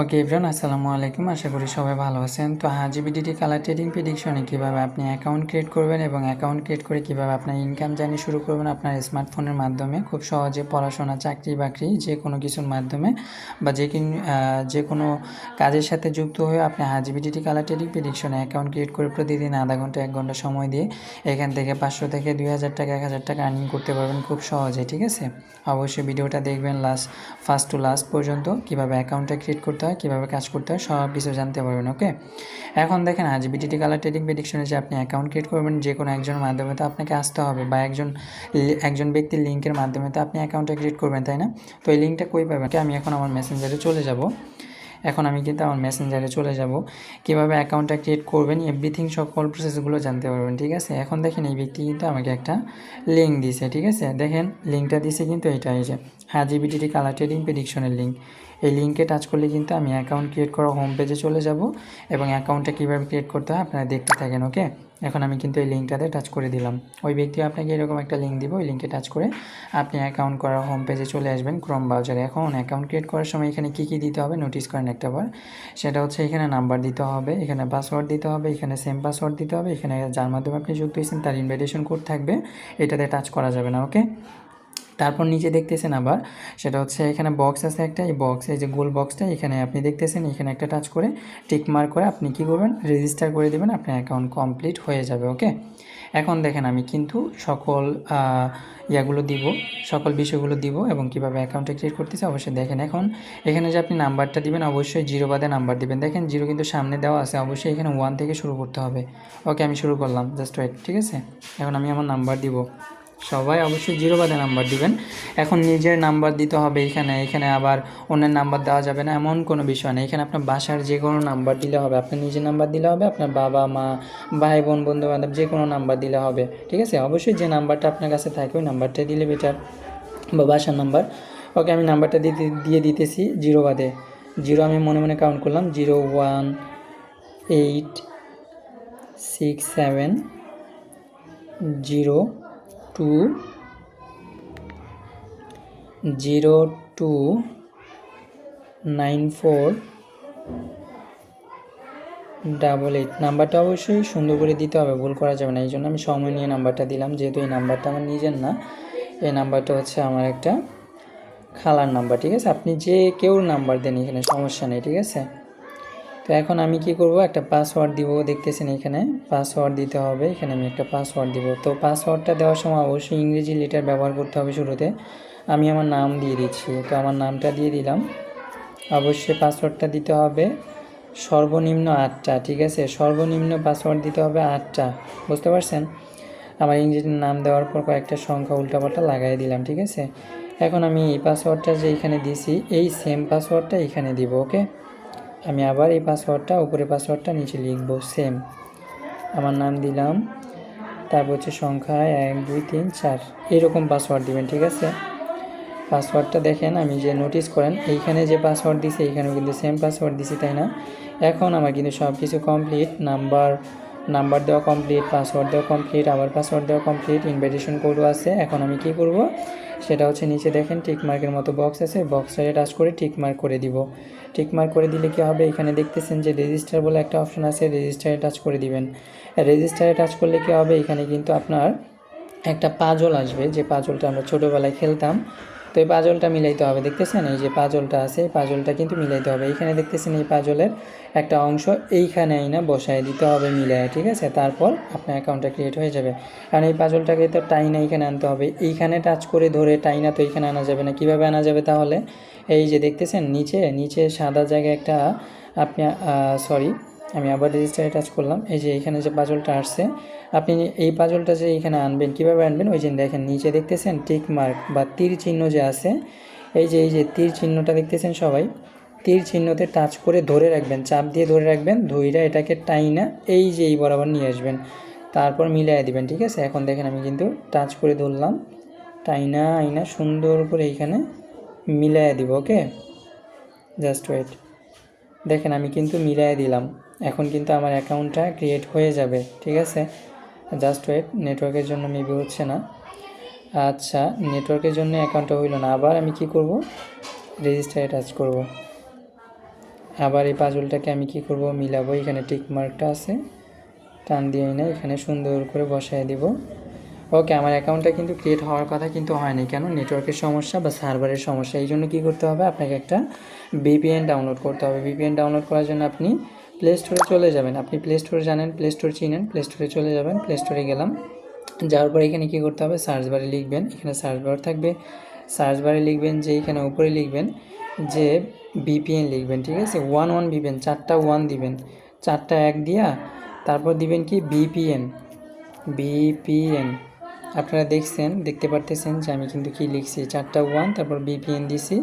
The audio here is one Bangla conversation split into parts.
ওকে এভরিওয়ান আসসালামু আলাইকুম। আশা করি সবাই ভালো আছেন। তো হাজিবিডিটি কালার ট্রেডিং প্রেডিকশনে কীভাবে আপনি অ্যাকাউন্ট ক্রিয়েট করবেন এবং অ্যাকাউন্ট ক্রিয়েট করে কীভাবে আপনার ইনকাম জার্নি শুরু করবেন আপনার স্মার্টফোনের মাধ্যমে? খুব সহজে পড়াশোনা, চাকরি, বাকরি যে কোনো কিছুর মাধ্যমে বা যে যে কোনো কাজের সাথে যুক্ত হয়ে আপনি হাজিবিডিটি কালার ট্রেডিং প্রেডিকশনে অ্যাকাউন্ট ক্রিয়েট করে প্রতিদিন আধা ঘণ্টা, এক ঘণ্টা সময় দিয়ে এখান থেকে পাঁচশো থেকে দুই হাজার টাকা, এক হাজার টাকা আর্নিং করতে পারবেন খুব সহজে, ঠিক আছে? অবশ্যই ভিডিওটা দেখবেন লাস্ট ফার্স্ট টু লাস্ট পর্যন্ত কীভাবে অ্যাকাউন্টটা ক্রিয়েট করতে হয়, কীভাবে কাজ করতে হয়, সব কিছু জানতে পারবেন ওকে এখন দেখেন, আজ বিটিটি কালার ট্রেডিং প্রেডিকশনে যে আপনি অ্যাকাউন্ট ক্রিয়েট করবেন, যে কোনো একজনের মাধ্যমে তো আপনাকে আসতে হবে বা একজন একজন ব্যক্তির লিঙ্কের মাধ্যমে তো আপনি অ্যাকাউন্টটা ক্রিয়েট করবেন, তাই না? তো এই লিঙ্কটা কই পাবেন? আমি এখন আমার মেসেঞ্জারে চলে যাব। এখন আমি কিন্তু আমার মেসেঞ্জারে চলে যাব। কীভাবে অ্যাকাউন্টটা ক্রিয়েট করবেন এভরিথিং সকল প্রসেসগুলো জানতে পারবেন, ঠিক আছে? এখন দেখেন এই ব্যক্তি কিন্তু আমাকে একটা লিঙ্ক দিছে, ঠিক আছে? দেখেন লিঙ্কটা দিছে কিন্তু এটা এই যে বিটিটি কালার ট্রেডিং প্রেডিকশনের লিঙ্ক এই লিঙ্কে টাচ করলে কিন্তু আমি অ্যাকাউন্ট ক্রিয়েট করা হোম পেজে চলে যাব এবং অ্যাকাউন্টটা কীভাবে ক্রিয়েট করতে হয় আপনারা দেখতে থাকেন ওকে এখন আমি কিন্তু এই লিঙ্কটাতে টাচ করে দিলাম। ওই ব্যক্তি আপনাকে এরকম একটা লিঙ্ক দিব, ওই লিঙ্কে টাচ করে আপনি অ্যাকাউন্ট করার হোম পেজে চলে আসবেন ক্রম ব্রাউজারে এখন অ্যাকাউন্ট ক্রিয়েট করার সময় এখানে কী কী দিতে হবে? নোটিস করেন একটা বার। সেটা হচ্ছে এখানে নাম্বার দিতে হবে, এখানে পাসওয়ার্ড দিতে হবে, এখানে সেম পাসওয়ার্ড দিতে হবে, এখানে যার মাধ্যমে আপনি যুক্ত হয়েছেন তার ইনভাইটেশন কোড থাকবে। এটাতে টাচ করা যাবে না ওকে তারপর নিচে দেখতেছেন আবার, সেটা হচ্ছে এখানে বক্স আছে একটা, এই বক্স এই যে গোল বক্সটা এখানে আপনি দেখতেছেন, এখানে একটা টাচ করে টিক মার্ক করে আপনি কি করবেন রেজিস্টার করে দেবেন, আপনার অ্যাকাউন্ট কমপ্লিট হয়ে যাবে ওকে এখন দেখেন আমি কিন্তু সকল ইয়াগুলো দিব, সকল বিষয়গুলো দিব এবং কীভাবে অ্যাকাউন্টে ক্রিয়েট করতেছে অবশ্যই দেখেন। এখন এখানে যে আপনি নাম্বারটা দিবেন, অবশ্যই জিরো বাদে নাম্বার দিবেন। দেখেন জিরো কিন্তু সামনে দেওয়া আছে, অবশ্যই এখানে ওয়ান থেকে শুরু করতে হবে। ওকে আমি শুরু করলাম জাস্ট ওয়েট ঠিক আছে? এখন আমি আমার নাম্বার দিব। সবাই অবশ্যই জিরো বাদে নাম্বার দিবেন। এখন নিজের নাম্বার দিতে হবে এখানে এখানে আবার অন্যের নাম্বার দেওয়া যাবে না, এমন কোনো বিষয় নেই এখানে আপনার বাসার যে কোনো নাম্বার দিলে হবে, আপনার নিজের নাম্বার দিলে হবে, আপনার বাবা, মা ভাই বোন বন্ধু বান্ধব যে কোনো নাম্বার দিলে হবে। ঠিক আছে? অবশ্যই যে নাম্বারটা আপনার কাছে থাকে, ওই নাম্বারটা দিলে বেটার বা বাসার নাম্বার ওকে আমি নাম্বারটা দিতে, দিয়ে দিতেছি জিরো বাদে। জিরো আমি মনে মনে কাউন্ট করলাম, zero one, eight, six, seven, zero two zero two nine four double eight. নাম্বারটা অবশ্যই সুন্দর করে দিতে হবে, ভুল করা যাবে না। এই জন্য আমি সময় নিয়ে নাম্বারটা দিলাম, যেহেতু এই নাম্বারটা আমার নিজের না, এই নাম্বারটা হচ্ছে আমার একটা খালার নাম্বার, ঠিক আছে? আপনি যে কেউ নাম্বার দেন এখানে, সমস্যা নেই, ঠিক আছে? তো এখন আমি কি করব? একটা পাসওয়ার্ড দিব, দেখতেছেন এখানে। পাসওয়ার্ড দিতে হবে, এখানে আমি একটা পাসওয়ার্ড দিব। তো পাসওয়ার্ডটা দেওয়ার সময় অবশ্যই ইংরেজি লেটার ব্যবহার করতে হবে শুরুতে। আমি আমার নাম দিয়ে দিচ্ছি। তো আমার নামটা দিয়ে দিলাম। অবশ্যই পাসওয়ার্ডটা দিতে হবে। সর্বনিম্ন আটটা, ঠিক আছে? সর্বনিম্ন পাসওয়ার্ড দিতে হবে আটটা। বুঝতে পারছেন? আমার ইংরেজির নাম দেওয়ার পর কয়েকটা সংখ্যা উল্টাপাল্টা লাগাই দিলাম, ঠিক আছে? এখন আমি এই পাসওয়ার্ডটা যে এখানে দিছি, এই সেম পাসওয়ার্ডটা এখানে দিব ওকে আমি আবার এই পাসওয়ার্ডটা উপরে পাসওয়ার্ডটা নিচে লিখব সেম আমার নাম দিলাম, তারপর হচ্ছে সংখ্যা এক, দুই, তিন, চার। এরকম পাসওয়ার্ড দিবেন, ঠিক আছে? পাসওয়ার্ডটা দেখেন, আমি যে নোটিস করেন, এইখানে যে পাসওয়ার্ড দিছি, এইখানেও কিন্তু সেম পাসওয়ার্ড দিছি, তাই না? এখন আমার কিন্তু সব কিছু কমপ্লিট নাম্বার নাম্বার দেওয়া কমপ্লিট পাসওয়ার্ড দেওয়া কমপ্লিট আবার পাসওয়ার্ড দেওয়া কমপ্লিট ইনভাইটেশন কোডও আছে। এখন আমি কি করব? সেটা হচ্ছে নিচে দেখেন টিক মার্কের মতো বক্স আছে। বক্সটারে টাচ করে টিক মার্ক করে দিব। টিক মার্ক করে দিলে কি হবে? এখানে দেখতেছেন যে রেজিস্টার বলে একটা অপশন আছে রেজিস্টারে টাচ করে দিবেন। রেজিস্টারে টাচ করলে কি হবে? এখানে কিন্তু আপনার একটা পাজল আসবে। যে পাজলটা আমরা ছোটোবেলায় খেলতাম তো এই পাজলটা মিলাইতে হবে, দেখতেছেন? এই যে পাজলটা আছে, এই পাজলটা কিন্তু মিলাইতে হবে। এইখানে দেখতেছেন এই পাজলের একটা অংশ এইখানে আইনা বসায় দিতে হবে মিলায়, ঠিক আছে? তারপর আপনার অ্যাকাউন্টটা ক্রিয়েট হয়ে যাবে। কারণ এই পাজলটাকে তো টাইনা এইখানে আনতে হবে। এইখানে টাচ করে ধরে টাইনা তো এইখানে আনা যাবে না। কীভাবে আনা যাবে তাহলে? এই যে দেখতেছেন, নিচে নিচে সাদা জায়গায় একটা, আপনি সরি আমি আবার রেজিস্টারে টাচ করলাম। এই যে এখানে যে পাজলটা আসছে আপনি এই পাজলটা যে এখানে আনবেন, কীভাবে আনবেন? ওই যে দেখেন, নিচে দেখতেছেন টিক মার্ক বা তীর চিহ্ন যে আছে, এই যে এই যে তীর চিহ্নটা দেখতেছেন সবাই, তীর চিহ্নতে টাচ করে ধরে রাখবেন, চাপ দিয়ে ধরে রাখবেন, ধইরা এটাকে টাইনা এই যে এই বরাবর নিয়ে আসবেন, তারপর মিলাই দিবেন, ঠিক আছে? এখন দেখেন আমি কিন্তু টাচ করে ধরলাম, টাইনা, আইনা সুন্দর করে এইখানে মিলাই দিব, ওকে? Just wait. দেখেন আমি কিন্তু মিলাই দিলাম, এখন কিন্তু আমার অ্যাকাউন্টটা ক্রিয়েট হয়ে যাবে, ঠিক আছে? জাস্ট ওয়েট, নেটওয়ার্কের জন্য মেবি হচ্ছে না। আচ্ছা নেটওয়ার্কের জন্য অ্যাকাউন্টটা হইল না। আবার আমি কি করব? রেজিস্টারে টাচ করব। আবার এই পাজলটাকে আমি কি করব? মিলাবো। এখানে টিক মার্কটা আছে। টান দিয়ে না এখানে সুন্দর করে বসায় দিব। ওকে, আমার অ্যাকাউন্টটা কিন্তু ক্রিয়েট হওয়ার কথা কিন্তু হয়নি। কেন? নেটওয়ার্কের সমস্যা বা সার্ভারের সমস্যা, এই জন্য কী করতে হবে? আপনাকে একটা বিপিএন ডাউনলোড করতে হবে। বিপিএন ডাউনলোড করার জন্য আপনি প্লে স্টোরে চলে যাবেন। আপনি প্লে স্টোরে জানেন প্লে স্টোর চিনেন প্লে স্টোরে চলে যাবেন প্লে স্টোরে গেলাম। যাওয়ার পর এখানে কী করতে হবে? সার্চ বারে লিখবেন। এখানে সার্চ বার থাকবে। সার্চ বারে লিখবেন যে এখানে উপরে লিখবেন যে বিপিএন লিখবেন, ঠিক আছে? ওয়ান ওয়ান দিবেন চারটা ওয়ান দিবেন। চারটা এক দিয়া তারপর দিবেন কি? বিপিএন বিপিএন আপনারা দেখছেন, দেখতে পারতেছেন যে আমি কিন্তু কি লিখছি? চারটা ওয়ান তারপর বিপিএন দিছি।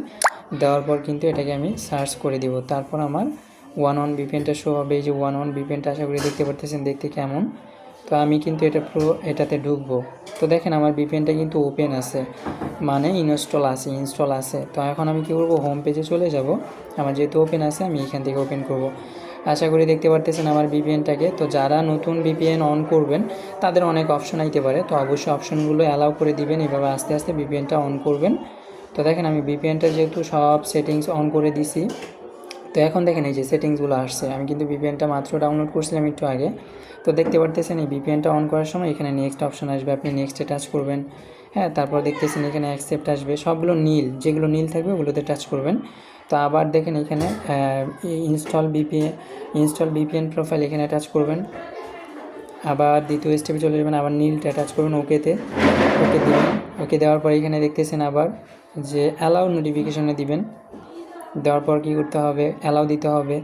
দেওয়ার পর কিন্তু এটাকে আমি সার্চ করে দিব। তারপর আমার ওয়ান ওয়ান বিপিএনটা শো হবে, এই যে ওয়ান ওয়ান বিপিএনটা আশা করি দেখতে পারতেছেন, দেখতে কেমন। তো আমি কিন্তু এটা পুরো এটাতে ঢুকবো। তো দেখেন আমার বিপিএনটা কিন্তু ওপেন আছে। মানে ইনস্টল আছে ইনস্টল আছে। তো এখন আমি কী করব হোম পেজে চলে যাব। আমার যেহেতু ওপেন আছে, আমি এখান থেকে ওপেন করব। আশা করি দেখতে পারতেছেন আমার বিপিএনটাকে। তো যারা নতুন বিপিএন অন করবেন, তাদের অনেক অপশন আইতে পারে। তো অবশ্যই অপশনগুলো অ্যালাউ করে দিবেন, এভাবে আস্তে আস্তে বিপিএনটা অন করবেন। তো দেখেন আমি বিপিএনটা যেহেতু সব সেটিংস অন করে দিছি। তো এখন দেখেন এই যে সেটিংসগুলো আসছে। আমি কিন্তু বিপিএনটা মাত্র ডাউনলোড করছিলাম একটু আগে। তো দেখতে পারতেছেন এই বিপিএনটা অন করার সময় এখানে নেক্সট অপশন আসবে। আপনি নেক্সটে টাচ করবেন। হ্যাঁ তারপর দেখতেছেন এখানে অ্যাকসেপ্ট আসবে। সবগুলো নীল, যেগুলো নীল থাকবে ওগুলোতে টাচ করবেন। তো আবার দেখেন এখানে install VPN install VPN profile এখানে টাচ করবেন। আবার দ্বিতীয় স্টেপে চলে যাবেন, আবার নীলটা টাচ করবেন ওকেতে ওকে দেবেন। ওকে দেওয়ার পর এখানে দেখতেছেন আবার যে অ্যালাউ নোটিফিকেশনে দিবেন। দেওয়ার পর কী করতে হবে? অ্যালাউ দিতে হবে।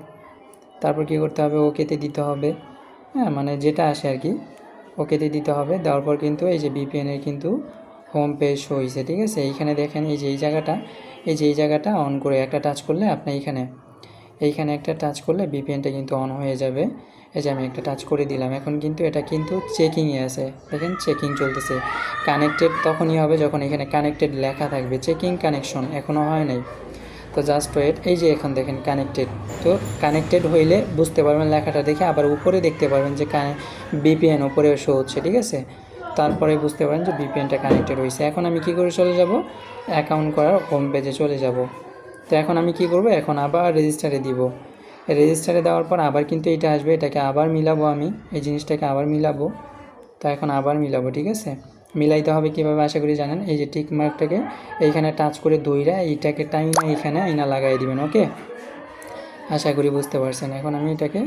তারপর কী করতে হবে? ওকেতে দিতে হবে। হ্যাঁ মানে যেটা আসে আর কি। ওকেতে দিতে হবে। দেওয়ার পর কিন্তু এই যে বিপিএনের কিন্তু হোম পেজ হয়েছে ঠিক আছে? এইখানে দেখেন এই যে এই জায়গাটা, এই যে এই জায়গাটা অন করে একটা টাচ করলে আপনি এইখানে এইখানে একটা টাচ করলে বিপিএনটা কিন্তু অন হয়ে যাবে। এই যে আমি একটা টাচ করে দিলাম। এখন কিন্তু এটা কিন্তু চেকিংয়ে আছে। দেখেন চেকিং চলতেছে। কানেক্টেড তখনই হবে যখন এখানে কানেক্টেড লেখা থাকবে। চেকিং কানেকশন এখনও হয় নাই। তো জাস্ট ওয়েট এই যে এখন দেখেন কানেক্টেড তো কানেক্টেড হইলে বুঝতে পারবেন লেখাটা দেখে আবার উপরে দেখতে পারবেন যে বিপিএন উপরে শো হচ্ছে, ঠিক আছে? তারপরে বুঝতে পারেন যে বিপিএনটা কানেক্টেড হয়েছে এখন আমি কি করে চলে যাব? অ্যাকাউন্ট করার হোম পেজে চলে যাব। তো এখন আমি কি করব? এখন আবার রেজিস্টারে দিব। রেজিস্টারে দেওয়ার পর আবার কিন্তু এটা আসবে। এটাকে আবার মিলাবো আমি। এই জিনিসটাকে আবার মিলাবো। তো এখন আবার মিলাবো, ঠিক আছে? মিলাইতে হবে কীভাবে আশা করি জানেন? এই যে টিক মার্কটাকে এইখানে টাচ করে দইরা এইটাকে টাইনা এইখানে আইনা লাগাই দিবেন ওকে আশা করি বুঝতে পারছেন। এখন আমি এটাকে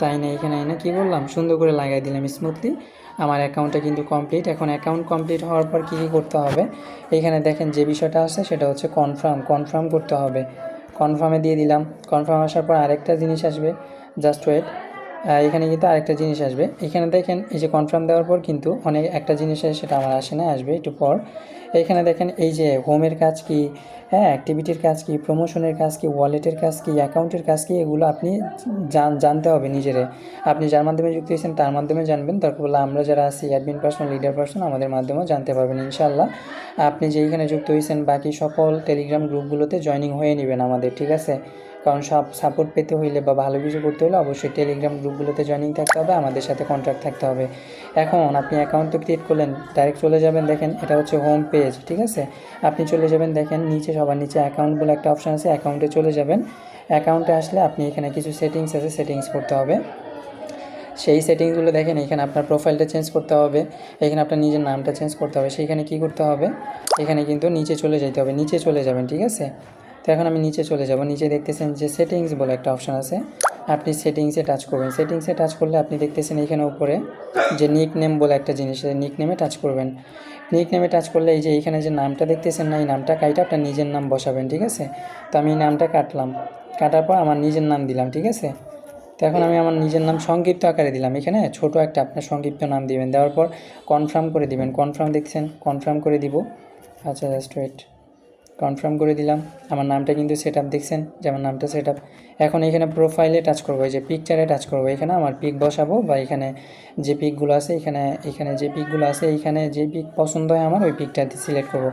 তাই না এখানে আইনা কী বললাম? সুন্দর করে লাগাই দিলাম স্মুথলি আমার অ্যাকাউন্টটা কিন্তু কমপ্লিট এখন অ্যাকাউন্ট কমপ্লিট হওয়ার পর কী কী করতে হবে? এখানে দেখেন যে বিষয়টা আছে সেটা হচ্ছে কনফার্ম কনফার্ম করতে হবে। কনফার্মে দিয়ে দিলাম। কনফার্ম আসার পর আরেকটা জিনিস আসবে। জাস্ট ওয়েট এখানে কিন্তু আরেকটা জিনিস আসবে। এখানে দেখেন, এই যে কনফার্ম দেওয়ার পর কিন্তু অনেক একটা জিনিস সেটা আমার আসে না, আসবে একটু পর। এখানে দেখেন, এই যে হোমের কাজ কি হ্যাঁ অ্যাক্টিভিটির কাজ কি প্রমোশনের কাজ কি ওয়ালেটের কাজ কি অ্যাকাউন্টের কাজ কি, এগুলো আপনি জানতে হবে নিজেরে। আপনি যার মাধ্যমে যুক্ত হয়েছেন তার মাধ্যমে জানবেন। তারপর বলে আমরা যারা আছি অ্যাডমিন পার্সন লিডার পার্সন আমাদের মাধ্যমেও জানতে পারবেন ইনশাল্লাহ আপনি যেইখানে যুক্ত হয়েছেন, বাকি সকল টেলিগ্রাম গ্রুপগুলোতে জয়নিং হয়ে নেবেন আমাদের, ঠিক আছে? কারণ সব সাপোর্ট পেতে হইলে বা ভালো কিছু করতে হলে অবশ্যই টেলিগ্রাম গ্রুপগুলোতে জয়েনিং থাকতে হবে, আমাদের সাথে কন্ট্যাক্ট থাকতে হবে। এখন আপনি অ্যাকাউন্ট তো ক্রিয়েট করলেন ডাইরেক্ট চলে যাবেন, দেখেন এটা হচ্ছে হোম পেজ ঠিক আছে? আপনি চলে যাবেন, দেখেন নিচে, সবার নিচে অ্যাকাউন্ট বলে একটা অপশান আছে অ্যাকাউন্টে চলে যাবেন। অ্যাকাউন্টে আসলে আপনি এখানে কিছু সেটিংস আছে সেটিংস করতে হবে। সেই সেটিংসগুলো দেখেন, এখানে আপনার প্রোফাইলটা চেঞ্জ করতে হবে, এখানে আপনার নিজের নামটা চেঞ্জ করতে হবে, সেইখানে কি করতে হবে? এখানে কিন্তু নিচে চলে যেতে হবে, নিচে চলে যাবেন, ঠিক আছে? তো এখন আমি নিচে চলে যাব। নিচে দেখতেছেন যে সেটিংস বলে একটা অপশান আছে। আপনি সেটিংসে টাচ করবেন। সেটিংসে টাচ করলে আপনি দেখতেছেন এখানে উপরে যে নিক নেম বলে একটা জিনিস নিক নেমে টাচ করবেন। নিক নেমে টাচ করলে এই যে এইখানে যে নামটা দেখতেছেন না, এই নামটা কাইটা আপনার নিজের নাম বসাবেন, ঠিক আছে? তো আমি এই নামটা কাটলাম। কাটার পর আমার নিজের নাম দিলাম, ঠিক আছে? তো এখন আমি আমার নিজের নাম সংক্ষিপ্ত আকারে দিলাম। এখানে ছোট একটা আপনার সংক্ষিপ্ত নাম দিবেন। দেওয়ার পর কনফার্ম করে দিবেন। কনফার্ম দেখছেন? কনফার্ম করে দিব। আচ্ছা জাস্ট ওয়েট কনফার্ম করে দিলাম। আমার নামটা কিন্তু সেট আপ দেখছেন? যে আমার নামটা সেট আপ এখন এখানে প্রোফাইলে টাচ করব যে পিকচারে টাচ করব। এখানে আমার পিক বসাবো বা এখানে যে পিকগুলো আছে, এখানে এখানে যে পিকগুলো আছে এইখানে যে পিক পছন্দ হয় আমার, ওই পিকটা সিলেক্ট করব।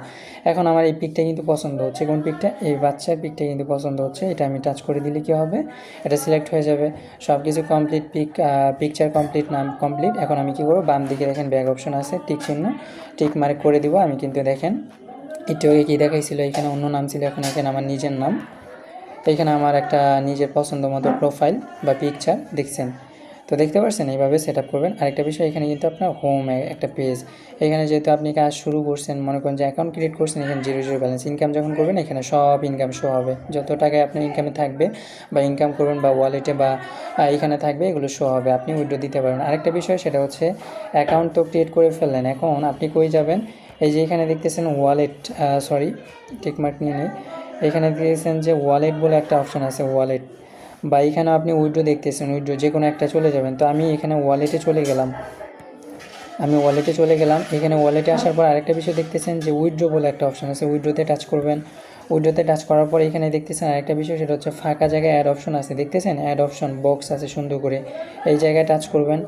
এখন আমার এই পিকটা কিন্তু পছন্দ হচ্ছে। কোন পিকটা এই বাচ্চার পিকটা কিন্তু পছন্দ হচ্ছে। এটা আমি টাচ করে দিলে কী হবে? এটা সিলেক্ট হয়ে যাবে। সব কিছু কমপ্লিট পিক পিকচার কমপ্লিট নাম কমপ্লিট এখন আমি কী করব? বাম দিকে দেখেন ব্যাগ অপশন আছে টিক চিহ্ন। টিক মার্ক করে দিব। আমি কিন্তু দেখেন একটু আগে কী দেখাইছিল? এখানে অন্য নাম ছিল, এখন এখানে আমার নিজের নাম। এখানে আমার একটা নিজের পছন্দ মতো প্রোফাইল বা পিকচার দেখছেন। তো দেখতে পাচ্ছেন এইভাবে সেট আপ করবেন। আরেকটা বিষয়, এখানে কিন্তু আপনার হোম একটা পেজ এখানে যেহেতু আপনি কাজ শুরু করছেন, মনে করেন যে অ্যাকাউন্ট ক্রিয়েট করছেন, এখানে জিরো জিরো ব্যালেন্স ইনকাম যখন করবেন, এখানে সব ইনকাম শো হবে। যত টাকায় আপনার ইনকামে থাকবে বা ইনকাম করবেন বা ওয়ালেটে বা এখানে থাকবে, এগুলো শো হবে। আপনি উইড্রো দিতে পারেন। আরেকটা বিষয়, সেটা হচ্ছে অ্যাকাউন্ট তো ক্রিয়েট করে ফেললেন, এখন আপনি কই যাবেন? এই যে এখানে দেখতেছেন ওয়ালেট সরি টিকমার্ক নিয়ে নেই। এখানে দেখতেছেন যে ওয়ালেট বলে একটা অপশন আছে ওয়ালেট বা এখানে আপনি উইড্রো দেখতেছেন উইড্রো যে কোনো একটা চলে যাবেন। তো আমি এখানে ওয়ালেটে চলে গেলাম। আমি ওয়ালেটে চলে গেলাম। এখানে ওয়ালেটে আসার পর আরেকটা বিষয় দেখতেছেন যে উইড্রো বলে একটা অপশন আছে উইড্রোতে টাচ করবেন। উইড্রোতে টাচ করার পর এখানে দেখতেছেন আরেকটা বিষয়, সেটা হচ্ছে ফাঁকা জায়গায় অ্যাড অপশন আছে। দেখতেছেন? অ্যাড অপশন বক্স আছে সুন্দর করে। এই জায়গায় টাচ করবেন।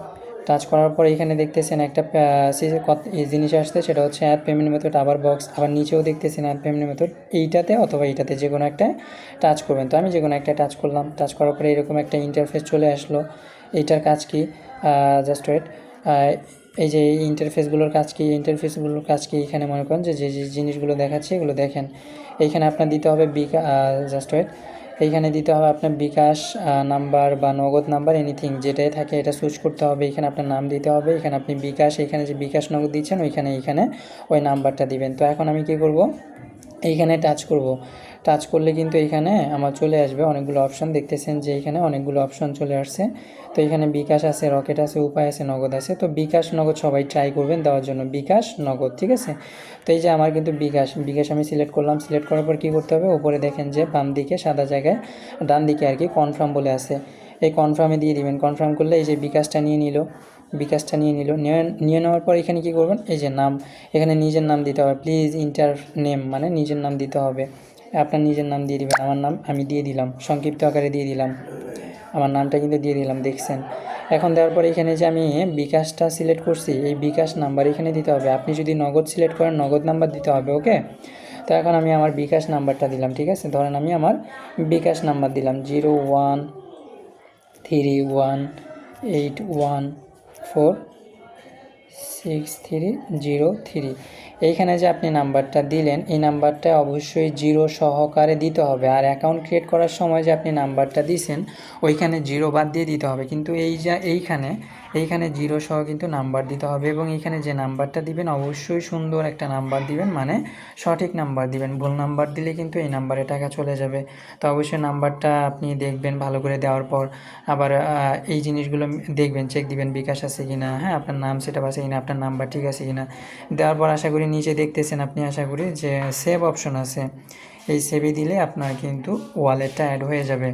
টাচ করার পর এখানে দেখতেছেন একটা জিনিস আসছে সেটা হচ্ছে অ্যাড পেমেন্ট মেথড আবার বক্স আবার নিচেও দেখতেছেন অ্যাড পেমেন্ট মেথড এইটাতে অথবা এইটাতে যে কোনো একটা টাচ করবেন। তো আমি যে কোনো একটা টাচ করলাম। টাচ করার পরে এরকম একটা ইন্টারফেস চলে আসলো। এইটার কাজ কি? জাস্ট ওয়েট এই যে এই ইন্টারফেসগুলোর কাজ কি? ইন্টারফেসগুলোর কাজ কি? এখানে মনে করেন যে যে জিনিসগুলো দেখাচ্ছে এগুলো দেখেন। এইখানে আপনার দিতে হবে বিকা জাস্ট ওয়েট এইখানে দিতে হবে আপনার বিকাশ নাম্বার বা নগদ নাম্বার এনিথিং যেটাই থাকে এটা সুইচ করতে হবে। এখানে আপনার নাম দিতে হবে, এখানে আপনি বিকাশ, এখানে যে বিকাশ নগদ দিচ্ছেন, ওইখানে, এখানে ওই নাম্বারটা দিবেন। তো এখন আমি কি করব? এইখানে টাচ করব। টাচ করলে কিন্তু এখানে আমার চলে আসবে অনেকগুলো অপশন দেখতেছেন যে এখানে অনেকগুলো অপশন চলে আসছে। তো এখানে বিকাশ আছে রকেট আছে, উপায় আছে, নগদ আছে। তো বিকাশ, নগদ সবাই ট্রাই করবেন দেওয়ার জন্য। বিকাশ, নগদ, ঠিক আছে? তো এই যে আমার কিন্তু বিকাশ বিকাশ আমি সিলেক্ট করলাম। সিলেক্ট করার পর কী করতে হবে? উপরে দেখেন যে বাম দিকে সাদা জায়গায় ডান দিকে আর কি কনফার্ম বলে আছে। এই কনফার্মে দিয়ে দিবেন। কনফার্ম করলে এই যে বিকাশটা নিয়ে নিল। বিকাশটা নিয়ে নিল। নিয়ে নেওয়ার পর এখানে কী করবেন? এই যে নাম, এখানে নিজের নাম দিতে হবে। প্লিজ ইন্টার নেম মানে নিজের নাম দিতে হবে। আপনার নিজের নাম দিয়ে দিবেন। আমার নাম আমি দিয়ে দিলাম। সংক্ষিপ্ত আকারে দিয়ে দিলাম। আমার নামটা কিন্তু দিয়ে দিলাম, দেখছেন? এখন দেওয়ার পর এখানে যে আমি বিকাশটা সিলেক্ট করছি, এই বিকাশ নাম্বার এখানে দিতে হবে। আপনি যদি নগদ সিলেক্ট করেন, নগদ নাম্বার দিতে হবে, ওকে? তো এখন আমি আমার বিকাশ নাম্বারটা দিলাম, ঠিক আছে? ধরেন আমি আমার বিকাশ নাম্বার দিলাম। Zero one three one eight one four, six, three, zero, three. এইখানে যে আপনি নাম্বারটা দিলেন, এই নাম্বারটা অবশ্যই জিরো সহকারে দিতে হবে। আর অ্যাকাউন্ট ক্রিয়েট করার সময় যে আপনি নাম্বারটা দিছেন, ওইখানে জিরো বাদ দিয়ে দিতে হবে। কিন্তু এই যা, এইখানে এইখানে জিরো সহ কিন্তু নাম্বার দিতে হবে এবং এইখানে যে নাম্বারটা দিবেন, অবশ্যই সুন্দর একটা নাম্বার দিবেন মানে সঠিক নাম্বার দিবেন। ভুল নাম্বার দিলে কিন্তু এই নাম্বারে টাকা চলে যাবে। তো অবশ্যই নাম্বারটা আপনি দেখবেন ভালো করে দেওয়ার পর। আবার এই জিনিসগুলো দেখবেন চেক দিবেন বিকাশ আছে কিনা হ্যাঁ আপনার নাম সেটা আছে কিনা, আপনার নাম্বার ঠিক আছে কি না দেওয়ার পর আশা করি নিচে দেখতেছেন আপনি, আশা করি যে সেভ অপশন আছে। এই সেভে দিলে আপনার কিন্তু ওয়ালেটটা অ্যাড হয়ে যাবে।